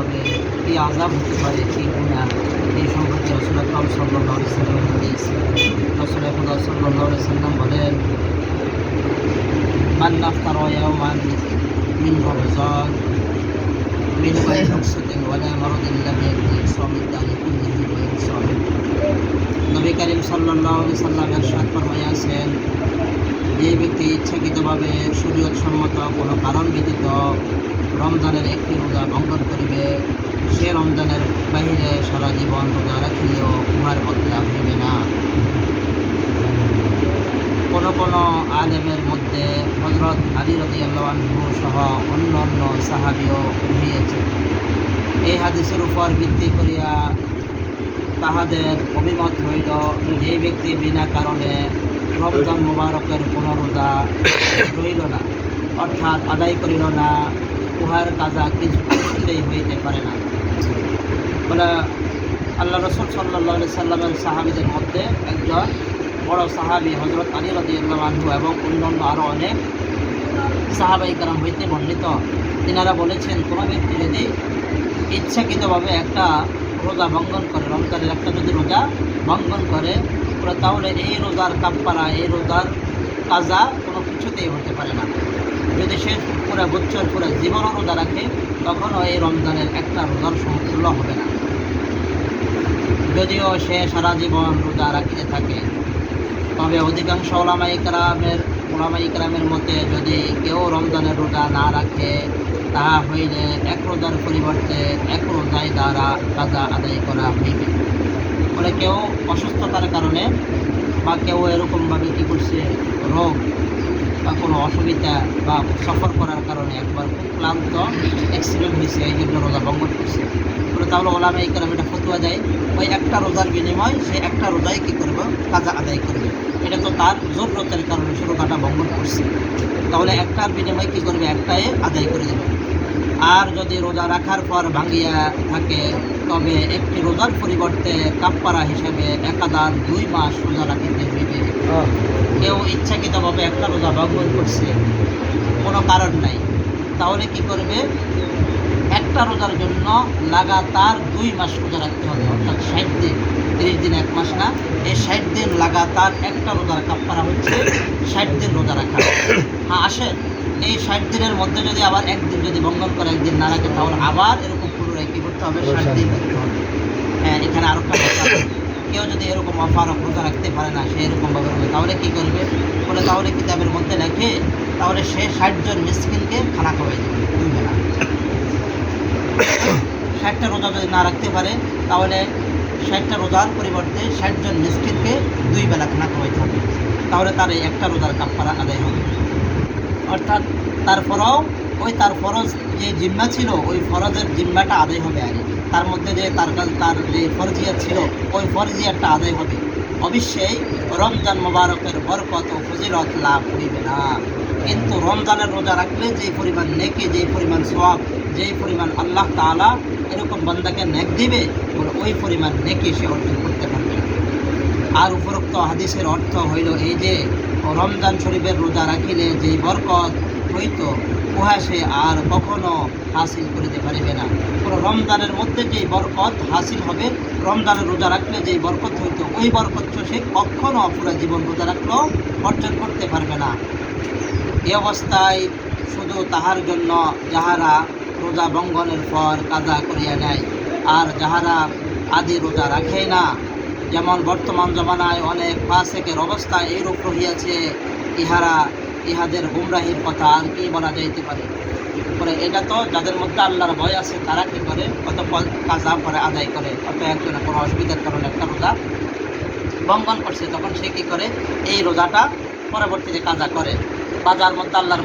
হবে কি আজাব হতে পারে কি গুণা এই সম্পর্কে রসুল আকরম সাল্লাহ সাল্লাম হাদিস রসুল খুদা সাল্লাহ সাল্লাম বলেন من أفطر يوما من رمضان من غير رخصة ولا مرض لم يكن صوم الدار كله ويصوم নবী করিম সাল্লাহ সাল্লাম এরশাদ ফরমাইয়াছেন যে ব্যক্তি ইচ্ছাকৃতভাবে শরীয়ত সম্মত কোনো কারণ ব্যতীত রমজানের একটি রোজা ভঙ্গন করিবে। সে রমজানের বাহিরে সারা জীবন রোজা রাখিলেও উহার বদলা হইবে না। কোন কোন আলেমের মধ্যে হজরত আলী রদি আল্লাহু সহ অন্য অন্য সাহাবিও হইয়াছে এই হাদিসের উপর ভিত্তি করিয়া তাহাদের অভিমত হইল যে ব্যক্তি বিনা কারণে রমজান মোবারকের কোনো রোজা রইল না। অর্থাৎ আদায় করিল না। উহার কাজা কিছু কিছুতেই হইতে পারে না। বলে আল্লাহ রসুল সাল্লাহ সাল্লামের সাহাবিদের মধ্যে একজন বড় সাহাবি হজরত আলী আনহু এবং অন্যান্য আরও অনেক সাহাবাই কারাম হইতে বর্ণিত। তিনারা বলেছেন, কোনো ব্যক্তি যদি ইচ্ছাকৃতভাবে একটা রোজা ভঙ্গন করে, রমজানের একটা যদি রোজা ভঙ্গন করে পুরো তাহলে এই রোজার কাপ্পারা এই রোজার কাজা কোনো কিছুতেই হতে পারে না। যদি সে পুরো বছর পুরো জীবনও রোজা রাখে, তখনও এই রমজানের একটা রোজার সমতুল্য হবে না। যদিও সে সারা জীবন রোজা রাখিতে থাকে, তবে অধিকাংশ ওলামা ইকরামের ওলামা ইকরামের মতে যদি কেউ রমজানের রোজা না রাখে, তাহা হইলে এক রোজার পরিবর্তে এক রোজায় দ্বারা কাজা আদায় করা হইবে। বলে কেউ অসুস্থতার কারণে বা কেউ এরকমভাবে কী করছে, রোগ বা কোনো অসুবিধা বা সফর করার কারণে একবার খুব ক্লান্ত অ্যাক্সিডেন্ট হয়েছে, এই জন্য রোজা ভঙ্গ করছে। বলে তাহলে ওলামা ইকরাম এটা ফতুয়া দেয়, ওই একটা রোজার বিনিময় সে একটা রোজায় কী করবে? কাজা আদায় করবে। এটা তো তার জরুরতের কারণে সে রোজাটা ভঙ্গন করছে। তাহলে একটার বিনিময় কী করবে? একটাই আদায় করে দেবে। আর যদি রোজা রাখার পর ভাঙিয়া থাকে তবে একটি রোজার পরিবর্তে কাপ্পারা হিসেবে একাধার দুই মাস রোজা রাখিতে হইবে কেউ ইচ্ছাকৃতভাবে একটা রোজা ভঙ্গন করছে কোনো কারণ নাই। তাহলে কি করবে? একটা রোজার জন্য লাগাতার দুই মাস রোজা রাখতে হবে অর্থাৎ ষাট দিন তিরিশ দিন এক মাস না এই ষাট দিন লাগাতার একটা রোজার কাপ্পারা হচ্ছে ষাট দিন রোজা রাখা। হ্যাঁ আসেন। এই ষাট দিনের মধ্যে যদি আবার একদিন যদি ভঙ্গন করে একদিন না রাখে তাহলে আবার এরকম কী করতে হবে হবে। হ্যাঁ এখানে আরও কেউ যদি এরকম অফারক রোজা রাখতে পারে না সে এরকমভাবে রোজা তাহলে কী করবে? বলে তাহলে কিতাবের মধ্যে লেখে তাহলে সে ষাট জন মিসকিনকে খানা খাওয়াই দেবে দুই বেলা ষাটটা রোজা যদি না রাখতে পারে তাহলে ষাটটা রোজার পরিবর্তে ষাট জন মিসকিনকে দুই বেলা খানা খাওয়াইতে হবে। তাহলে তার এই একটা রোজার কাপ্পারা আদায় হবে। অর্থাৎ তারপরেও ওই তার ফরজ যে জিম্মা ছিল, ওই ফরজের জিম্মাটা আদায় হবে আগে। তার মধ্যে যে তার তার যে ফরজিয়া ছিল, ওই ফরজিয়াটা আদায় হবে। অবশ্যই রমজান মোবারকের বরকত ও ফজিলত লাভ হইবে না। কিন্তু রমজানের রোজা রাখলে যেই পরিমাণ নেকি যেই পরিমাণ সব যেই পরিমাণ আল্লাহ তাআলা এরকম বান্দাকে নেক দিবে ওই পরিমাণ নেকি সে অর্জন করতে পারবে আর উপরোক্ত হাদিসের অর্থ হইল এই যে, রমজান শরীফের রোজা রাখিলে যেই বরকত হইতো উহা সে আর কখনো হাসিল করিতে পারিবে না। কোনো রমজানের মধ্যে যেই বরকত হাসিল হবে, রমজানের রোজা রাখলে যেই বরকত হইত, ওই বরকত সে কখনো পুরো জীবন রোজা রাখলেও অর্জন করতে পারবে না। এ অবস্থায় শুধু তাহার জন্য যাহারা রোজা বঙ্গনের পর কাজা করিয়া নেয়, আর যাহারা আদি রোজা রাখে না, যেমন বর্তমান জমানায় অনেক ফাসেকের অবস্থা এইরূপ রহিয়াছে, ইহারা ইহাদের গুমরাহির কথা আর কি বলা যাইতে পারে। পরে এটা তো যাদের মধ্যে আল্লাহর ভয় আছে, তারা কি করে? কত কাজা করে আদায় করে। কত একজনে কোনো অসুবিধার কারণে একটা রোজা বঙ্গন করছে, তখন সে কি করে? এই রোজাটা পরবর্তীতে কাজা করে। বাজার মধ্যে আল্লাহর